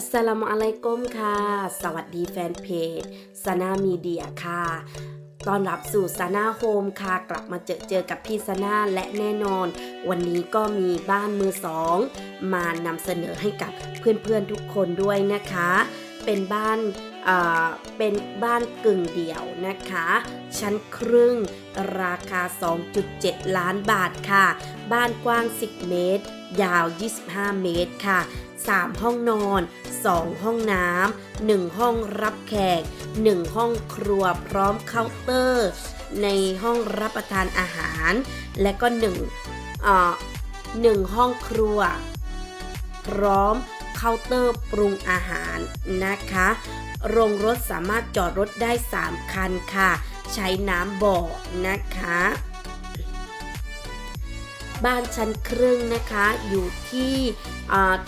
อัสสลามุอะลัยกุมค่ะ สวัสดีแฟนเพจซานามีเดียค่ะต้อนรับสู่ซานาโฮมค่ะ กลับมาเจอเจอกับพี่ซานาและแน่นอน วันนี้ก็มีบ้านมือสองมานำเสนอให้กับเพื่อนๆทุกคนด้วยนะคะ เป็นบ้าน เป็นบ้านกึ่งเดี่ยวนะคะ ชั้นครึ่งราคา 2.7 ล้านบาทค่ะ บ้านกว้าง 10 เมตร ยาว 25 เมตรค่ะ 3 ห้องนอน 2 ห้องน้ำ 1 ห้องรับแขก 1 ห้องครัวพร้อมเคาน์เตอร์ ในห้องรับประทานอาหาร และก็1อ่าหนึ่งห้องครัว พร้อม เคาน์เตอร์ปรุงอาหารนะคะ โรงรถสามารถจอดรถได้ 3 คันค่ะ ใช้น้ำบ่อนะคะ บ้านชั้นครึ่งนะคะอยู่ที่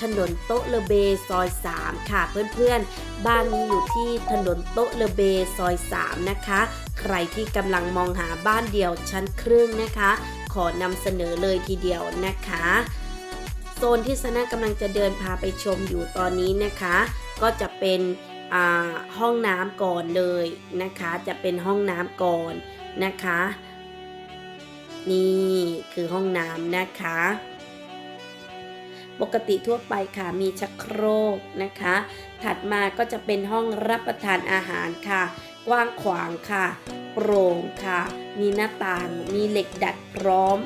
ถนนโต๊ะเลเบซอย 3 ค่ะเพื่อนๆ บ้านนี้อยู่ที่ถนนโต๊ะเลเบซอย 3 นะคะ ใครที่กำลังมองหาบ้านเดี่ยวชั้นครึ่งนะคะ ขอนำเสนอเลยทีเดียวนะคะ ซนที่สนากำลังจะเดินพาไปชมอยู่ตอนนี้นะคะ ก็จะเป็นห้องน้ำก่อนเลยนะคะ จะเป็นห้องน้ำก่อนนะคะ นี่คือห้องน้ำนะคะ ปกติทั่วไปค่ะมีชักโครกนะคะ ถัดมาก็จะเป็นห้องรับประทานอาหารค่ะ กว้างขวางค่ะ โปร่งค่ะ มีหน้าต่างมีเหล็กดัดพร้อม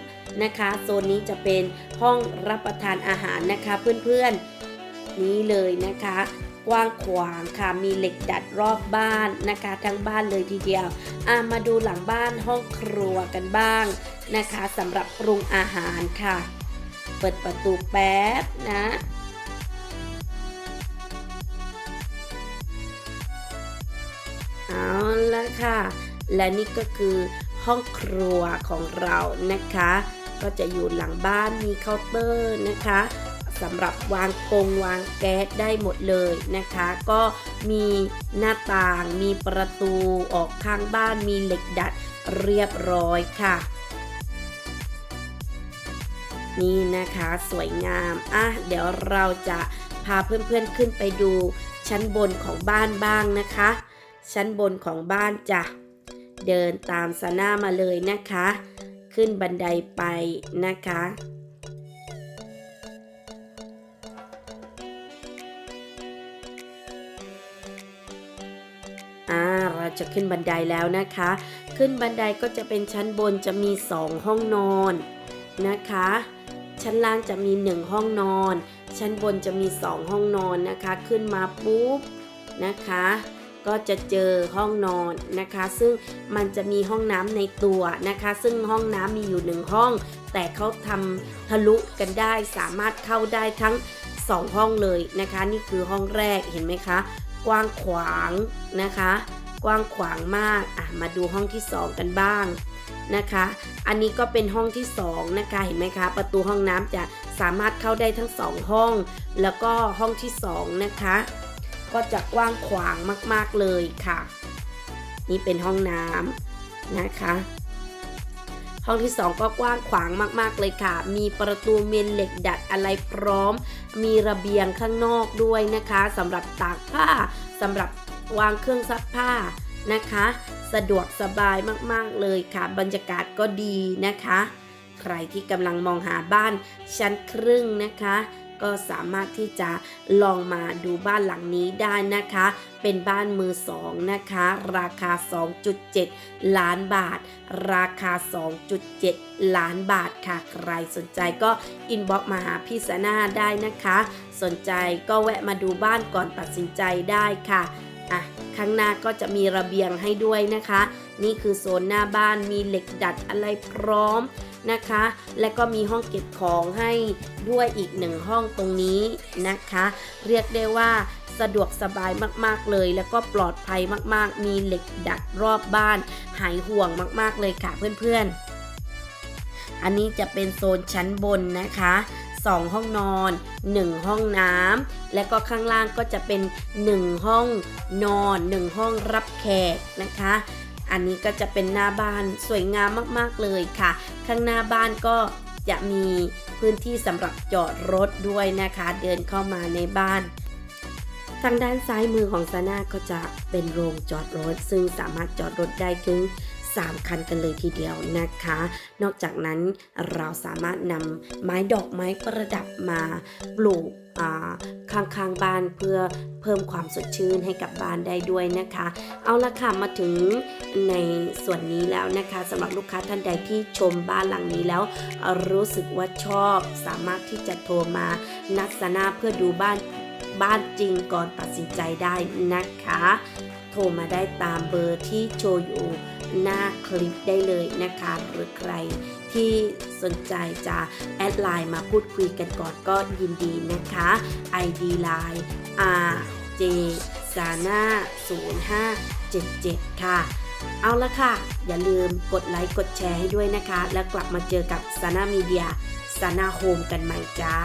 นะคะ โซนนี้จะเป็นห้องรับประทานอาหารนะคะเพื่อนๆนี้เลยนะคะกว้างขวางค่ะ มีเหล็กดัดรอบบ้านนะคะ ทั้งบ้านเลยทีเดียวอะมาดูหลังบ้านห้องครัวกันบ้างนะคะสำหรับปรุงอาหารค่ะ เปิดประตูแป๊บนะเอาละค่ะ และนี่ก็คือห้องครัวของเรานะคะ ก็จะอยู่หลังบ้านมีเคาน์เตอร์นะคะสำหรับวางกงวางแก๊สได้หมดเลยนะคะ ก็มีหน้าต่างมีประตูออกข้างบ้านมีเหล็กดัดเรียบร้อยค่ะ นี่นะคะสวยงาม อะ เดี๋ยวเราจะพาเพื่อนๆขึ้นไปดูชั้นบนของบ้านบ้างนะคะ ชั้นบนของบ้านจะ เดินตามสนามาเลยนะคะ ขึ้นบันไดไปนะคะ อ่า เราจะขึ้นบันไดแล้วนะคะ ขึ้นบันไดก็จะเป็นชั้นบนจะมี 2 ห้องนอนนะคะ ชั้นล่างจะมี 1 ห้องนอน ชั้นบนจะมี 2 ห้องนอนนะคะ ขึ้นมาปุ๊บนะคะ ก็จะเจอห้องนอนนะคะ ซึ่งมันจะมีห้องน้ำในตัวนะคะ ซึ่งห้องน้ำมีอยู่หนึ่งห้อง แต่เขาทำทะลุกันได้สามารถเข้าได้ทั้ง 2 ห้องเลยนะคะ นี่คือห้องแรกเห็นไหมคะ กว้างขวางนะคะ กว้างขวางมากอะมาดูห้องที่ 2 กันบ้างนะคะ อันนี้ก็เป็นห้องที่2นะคะ เห็นไหมคะ ประตูห้องน้ำจะสามารถเข้าได้ทั้ง 2 ห้อง แล้วก็ห้องที่2นะคะ ก็จะกว้างขวางมาก ๆเลยค่ะ นี่เป็นห้องน้ำนะคะ ห้องที่ 2 ก็กว้างขวางมาก ๆเลยค่ะ มีประตูเมนเหล็กดัดอะไรพร้อม มีระเบียงข้างนอกด้วยนะคะสำหรับตากผ้าสำหรับวางเครื่องซักผ้านะคะ สะดวกสบายมากๆเลยค่ะ บรรยากาศก็ดีนะคะ ใครที่กำลังมองหาบ้านชั้นครึ่งนะคะ ก็สามารถที่จะลองมาดูบ้านหลังนี้ได้นะคะ เป็นบ้านมือสองนะคะ ราคา 2.7 ล้านบาท ราคา 2.7 ล้านบาทค่ะ ใครสนใจก็อินบ็อกมาหาพี่สนาได้นะคะ สนใจก็แวะมาดูบ้านก่อนตัดสินใจได้ค่ะอะางหน้าก็จะมีระเบียงให้ด้วยนะคะ นี่คือโซนหน้าบ้านมีเหล็กดัดอะไรพร้อมนะคะ และก็มีห้องเก็บของให้ด้วยอีกหนึ่งห้องตรงนี้นะคะ เรียกได้ว่าสะดวกสบายมากๆเลย แล้วก็ปลอดภัยมากๆ มีเหล็กดัดรอบบ้าน หายห่วงมากๆเลยค่ะเพื่อนๆ อันนี้จะเป็นโซนชั้นบนนะคะ 2 ห้องนอน 1 ห้องน้ำและก็ข้างล่างก็จะเป็น 1 ห้องนอน 1 ห้องรับแขกนะคะ อันนี้ก็จะเป็นหน้าบ้านสวยงามมากๆเลยค่ะ ข้างหน้าบ้านก็จะมีพื้นที่สำหรับจอดรถด้วยนะคะ เดินเข้ามาในบ้านทางด้านซ้ายมือของซาน่าก็จะเป็นโรงจอดรถ ซึ่งสามารถจอดรถได้ถึง 3 คันกันเลยทีเดียวนะคะ นอกจากนั้นเราสามารถนำไม้ดอกไม้ประดับมาปลูกอ่าข้างๆบ้านเพื่อเพิ่มความสดชื่นให้กับบ้านได้ด้วยนะคะ เอาละค่ะมาถึงในส่วนนี้แล้วนะคะสำหรับลูกค้าท่านใดที่ชมบ้านหลังนี้แล้ว รู้สึกว่าชอบสามารถที่จะโทรมานัดสนาเพื่อดูบ้านบ้านจริงก่อนตัดสินใจได้นะคะ โทรมาได้ตามเบอร์ที่โชว์อยู่ หน้าคลิปได้เลยนะคะ หรือใครที่สนใจจะแอดไลน์มาพูดคุยกันก่อนก็ยินดีนะคะ ID Line R J s a n a 0577 ค่ะ เอาละค่ะ อย่าลืมกดไลค์กดแชร์ให้ด้วยนะคะ แล้วกลับมาเจอกับ Sana Media Sana Home กันใหม่จ้า